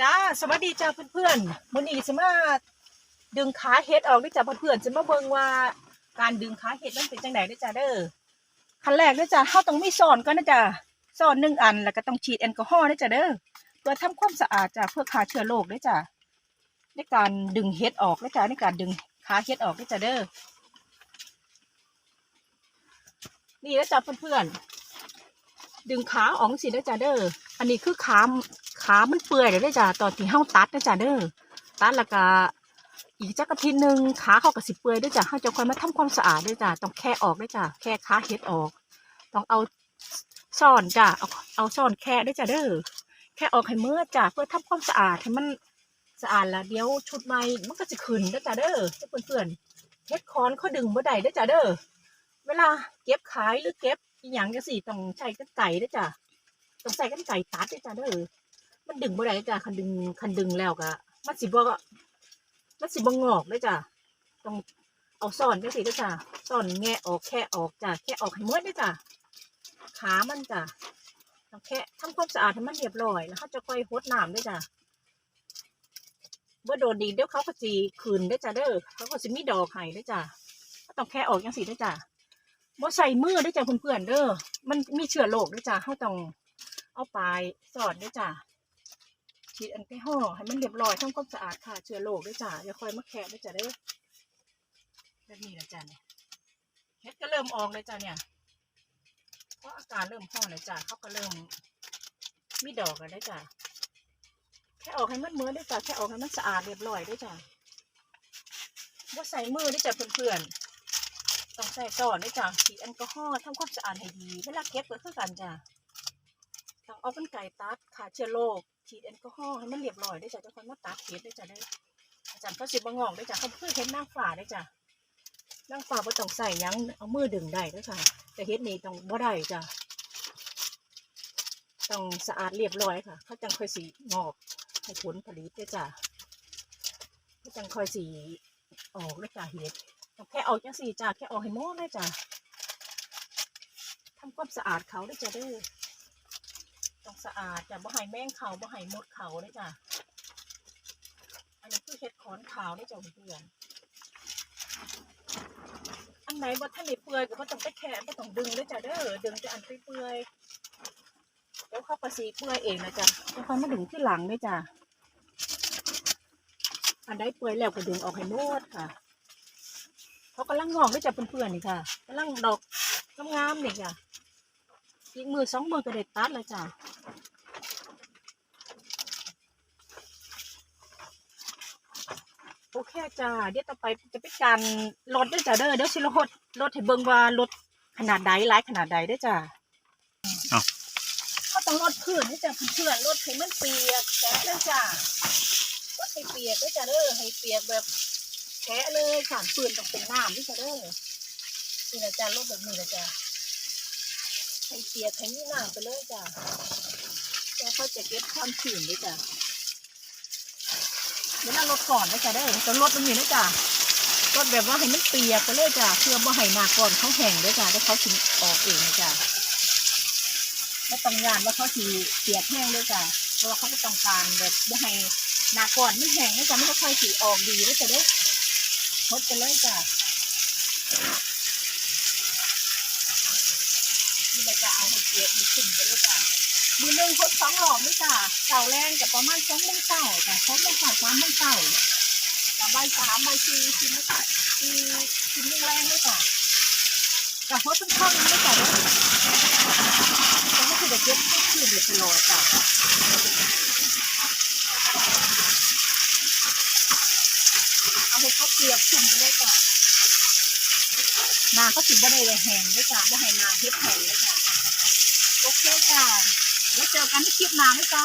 จ้าสวัสดีจ้าเพื่อนๆมื้อนี้สิมาดึงขาเห็ดออกด้วยจ้าเพื่อนๆสิมาเบิ่งว่าการดึงขาเห็ดมันเป็นจังไดเด้อจ้าเด้อขั้นแรกด้อจ้าเฮาต้องมีซ่อนก่อนนะจ้าซ่อนหนึ่งอันแล้วก็ต้องฉีดแอลกอฮอล์ด้อจ้าเด้อเพื่อทำความสะอาดจ้าเพื่อฆ่าเชื้อโรคด้อจ้าในการดึงเห็ดออกด้อจ้าในการดึงขาเห็ดออกด้อจ้าเด้อนี่เด้จ้าเพื่อนๆดึงขาออกสิเด้จ้าเด้ออันนี้คือขา ขามันเปื่อยเลยได้อจ้ะตอนที่เฮาตัดนะจ้ะเด้อตัดแล้วก็อีกจักอาทิตย์หนึ่งขาเขาก็สิเปื่อยเด้วยจ้ะเฮาจะค่อยมาทำความสะอาดด้วยจ้ะต้องแค่ออกด้วยจ้ะแค่ขาเฮ็ดออก ต้องเอาซ่อนจ้ะเอาเอาซ่อนแค่ด้วยจ้ะเด้อแค่ออกให้เมื่อจ้ะเพื่อทำความสะอาดให้มันสะอาดละเดี๋ยวชุดใหม่มันก็จะขึ้นด้อจ้ะเด้อเพื่อนๆเฮ็ดคอนเขาดึงบ่ได้ด้อจ้ะเด้อเวลาเก็บขายหรือเก็บอีหยังจังซี่ต้องใช้กันไก่ด้อจ้ะต้องใส่กันไก่ตัดด้อจ้ะเด้อ มันดึงบ่ได้จ้ะคันดึงคันดึงแล้วก็มันสิบ่มันสิบ่งอกเลยจ้ะต้องเอาซ่อนจังซี่เด้อจ้ะซ่อนแงะออกแค่ออกจ้ะแค่ออกให้หมดเด้จ้ะขามันจ้ะต้องแค่ทำความสะอาดให้มันเรียบร้อยแล้วเขาจะค่อยหดน้ำเด้จ้ะเมื่อโดนดีเดี๋ยวเขาก็สิคืนเด้จ้ะเด้อเขาก็สิมีดอกให้เด้จ้ะต้องแค่ออกจังซี่เด้จ้ะบ่ใส่มือเด้จ้ะเพื่อนๆเด้อมันมีเชื้อโรคเด้จ้ะเขาต้องเอาปลายสอดเด้จ้ะ ฉีดแอลกอฮอล์ให้มันเรียบร้อยทำความสะอาดค่ะเชื้อโรคด้วยจ้ะอย่าคอยมาแคะด้วยจ้ะเด้อแบบนี้นะจ้ะเนี่ยเฮ็ดก็เริ่มออกเลยจ้ะเนี่ยเพราะอากาศเริ่มร้อนเลยจ้ะเขาก็เริ่มมีดอกแล้วได้จ้ะแค่ออกให้มันเมือด้วยจ้ะแค่ออกให้มันสะอาดเรียบร้อยด้วยจ้ะว่าใส่มือด้วยจ้ะเพื่อนๆต้องใส่ก่อนด้วยจ้ะฉีดแอลกอฮอล์ทำความสะอาดให้ดีเวลาเก็บก็คือกันจ้ะ ต้องเอาเป็นไก่ตัดขาเชื้อโรคฉีดแอลกอฮอล์ให้มันเรียบร้อยได้จ้ะเจ้าคนมาตัดเห็ดได้จ้ะได้อาจารย์เขาสิบงอกได้จ้ะเขาเพื่อเห็ดนางฝ่าได้จ้ะนางฝ่าบ่ต้องใส่ยังเอามือดึงได้ได้จ้ะแต่เห็ดนี่ต้องบ่ได้จ้ะต้องสะอาดเรียบร้อยค่ะเขาจังค่อยสีงอกให้ผลผลิตได้จ้ะเขาจังค่อยสีออกได้จ้ะเห็ดแค่ออกจังสีจ้ะแค่ออกให้หมดได้จ้ะทำความสะอาดเขาได้จ้ะเด้อ ต้องสะอาดจ้ะบ่ให้แมงเขาบ่ให้มดเขาเลยจ้ะ อันนี้คือเห็ดขอนขาวได้จ้ะเพื่อนอันไหนบ่ท่านได้เปื่อยก็บ่ต้องไปแคะบ่ต้องดึงเลยจ้ะเด้อดึงแต่อันเปื่อยๆแล้วเข้าภาษีเปื่อยเองนะจ้ะแล้วค่อยมาดึงที่หลังด้วยจ้ะอันใดเปื่อยแล้วก็ดึงออกให้หมดค่ะเขากำลังงอกด้วยจ้ะเพื่อนๆนี่ค่ะกำลังดอกงามๆนี่จ้ะ อีกมือสองมือก็ได้ตัดเลยจ้ะโอเคจ้าเดี๋ยวต่อไปจะเป็นการลดด้วยจ้ะเด้อเดี๋ยวสิลดลดให้เบิ่งว่าลดขนาดใดหลายขนาดใดเด้วยจ้ะเอ้าเขาต้องลดพื้นด้วยจ้ะเพื่อนๆลดให้มันเปียกแฉะเลยจ้ะลดให้เปียกด้วยจ้ะเด้อให้เปียกแบบแฉะเลยสารปืนต้องเป็นน้ำด้วยจ้ะเด้อนี่นะจ้ะลดแบบนี้นะจ้ะ ให้เปียกให้นี่น้ำไปเลยจ้ะแล้วเขาจะเก็บความชื้นด้วยจ้ะเดี๋ยวน่ารถก่อนนะจ๊ะได้อจะรถตรงนี้นะจ้ะรถแบบว่าให้มันเปียกไปเลยจ้ะเพื่อบ่ให้หนาก่อนเขาแห้งด้วยจ้ะได้เขาถึงออกเองนะจ้ะไม่ต้องยานว่าเขาสีเปียกแห้งด้วยจ้ะเพราะว่าเขาก็ต้องการแบบบ่ให้หนาก่อนไม่แห้งนะจ้ะไม่ค่อยสีออกดีด้วยจ้ะเด้อทดไปเลยจ้ะ นี่เราจะ เอาให้เปียกให้ขึ้นไปเลยจ้ะมือหนึ่งคดสองหลอดเลยจ้ะเก่าแรงกับประมาณสองโมงเช้าจ้ะสองโมงเช้าสามโมงเช้ากับใบสามใบสี่กินไม่ได้กินกินแรงๆเลยจ้ะกับหัวต้นข้าวนี่เลยจ้ะเนี่ยแต่ไม่คือเด็กเก็บให้ขึ้นเดือดตลอดจ้ะเอาให้เขาเปียกชุ่มไปเลยจ้ะนาเขาสิบ่ได้เลยแห้งด้วยจ้ะบ่ให้นาเฮ็ดแห้งด้วยจ้ะ โอเคจ้าแล้วเจอกันที่คลิปหน้าไหมจ้า